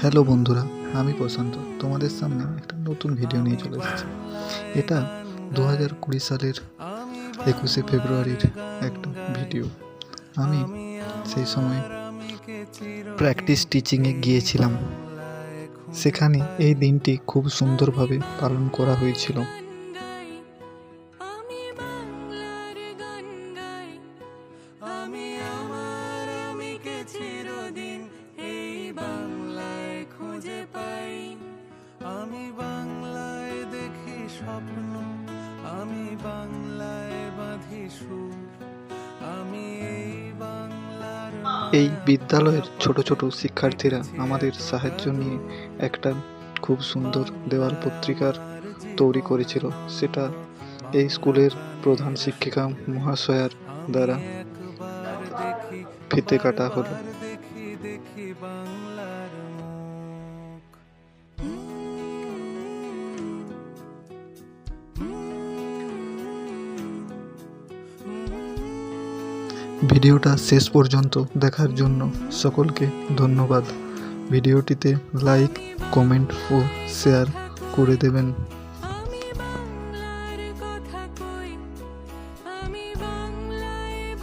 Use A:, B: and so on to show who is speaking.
A: Hello বন্ধুরা, আমি প্রশান্ত। তোমাদের সামনে একটা নতুন ভিডিও নিয়ে চলে এসেছি। এটা দু হাজার কুড়ি সালের একুশে ফেব্রুয়ারির একটা ভিডিও আমি সেই সময় প্র্যাকটিস টিচিংয়ে গিয়েছিলাম। সেখানে এই দিনটি খুব সুন্দরভাবে পালন করা হয়েছিল।
B: আমি বাংলায় দেখি স্বপ্ন আমি বাংলায় বাঁধি সুর আমি এই বাংলার
A: এই বিদ্যালয়ের ছোট ছোট শিক্ষার্থীরা আমাদের সাহায্য নিয়ে একটা খুব সুন্দর দেওয়াল পত্রিকার তৈরি করেছিল। সেটা এই স্কুলের প্রধান শিক্ষিকা মহাশয়ার দ্বারা ফিতে কাটা হলো। ভিডিওটা শেষ পর্যন্ত দেখার জন্য সকলকে ধন্যবাদ। ভিডিওটিতে লাইক কমেন্ট ও শেয়ার করে দেবেন।